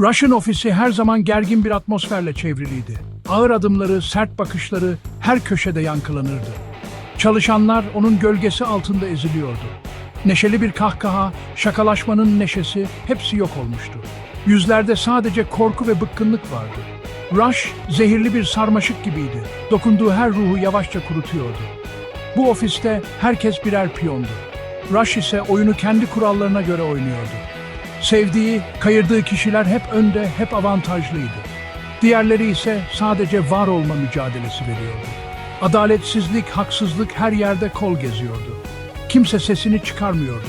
Russian ofisi her zaman gergin bir atmosferle çevriliydi. Ağır adımları, sert bakışları her köşede yankılanırdı. Çalışanlar onun gölgesi altında eziliyordu. Neşeli bir kahkaha, şakalaşmanın neşesi hepsi yok olmuştu. Yüzlerde sadece korku ve bıkkınlık vardı. Rush zehirli bir sarmaşık gibiydi. Dokunduğu her ruhu yavaşça kurutuyordu. Bu ofiste herkes birer piyondu. Rush ise oyunu kendi kurallarına göre oynuyordu. Sevdiği, kayırdığı kişiler hep önde, hep avantajlıydı. Diğerleri ise sadece var olma mücadelesi veriyordu. Adaletsizlik, haksızlık her yerde kol geziyordu. Kimse sesini çıkarmıyordu.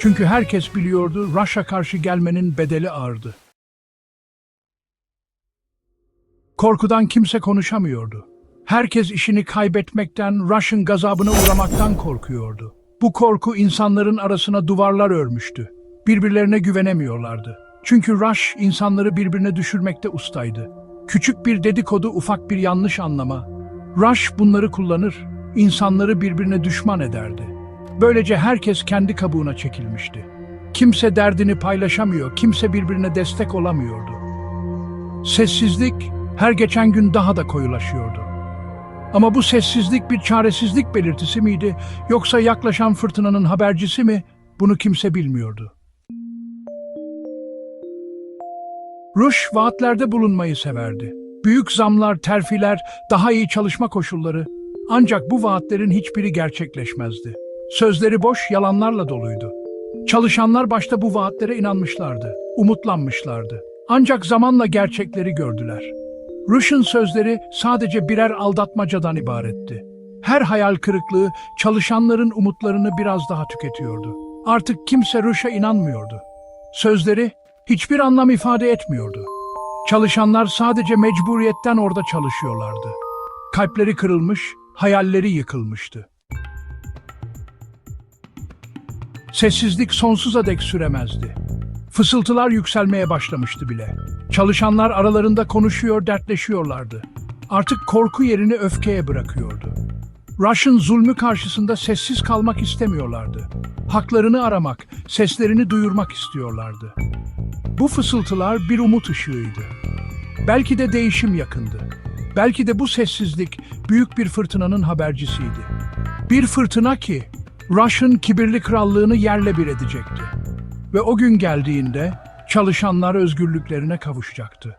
Çünkü herkes biliyordu Rush'a karşı gelmenin bedeli ağırdı. Korkudan kimse konuşamıyordu. Herkes işini kaybetmekten, Rush'ın gazabına uğramaktan korkuyordu. Bu korku insanların arasına duvarlar örmüştü. Birbirlerine güvenemiyorlardı. Çünkü Rush insanları birbirine düşürmekte ustaydı. Küçük bir dedikodu, ufak bir yanlış anlama. Rush bunları kullanır, insanları birbirine düşman ederdi. Böylece herkes kendi kabuğuna çekilmişti. Kimse derdini paylaşamıyor, kimse birbirine destek olamıyordu. Sessizlik her geçen gün daha da koyulaşıyordu. Ama bu sessizlik bir çaresizlik belirtisi miydi yoksa yaklaşan fırtınanın habercisi mi? Bunu kimse bilmiyordu. Rush vaatlerde bulunmayı severdi. Büyük zamlar, terfiler, daha iyi çalışma koşulları. Ancak bu vaatlerin hiçbiri gerçekleşmezdi. Sözleri boş, yalanlarla doluydu. Çalışanlar başta bu vaatlere inanmışlardı, umutlanmışlardı. Ancak zamanla gerçekleri gördüler. Rush'ın sözleri sadece birer aldatmacadan ibaretti. Her hayal kırıklığı çalışanların umutlarını biraz daha tüketiyordu. Artık kimse Rush'a inanmıyordu. Sözleri hiçbir anlam ifade etmiyordu. Çalışanlar sadece mecburiyetten orada çalışıyorlardı. Kalpleri kırılmış, hayalleri yıkılmıştı. Sessizlik sonsuza dek süremezdi. Fısıltılar yükselmeye başlamıştı bile. Çalışanlar aralarında konuşuyor, dertleşiyorlardı. Artık korku yerini öfkeye bırakıyordu. Rush'ın zulmü karşısında sessiz kalmak istemiyorlardı. Haklarını aramak, seslerini duyurmak istiyorlardı. Bu fısıltılar bir umut ışığıydı. Belki de değişim yakındı. Belki de bu sessizlik büyük bir fırtınanın habercisiydi. Bir fırtına ki Rush'ın kibirli krallığını yerle bir edecekti. Ve o gün geldiğinde çalışanlar özgürlüklerine kavuşacaktı.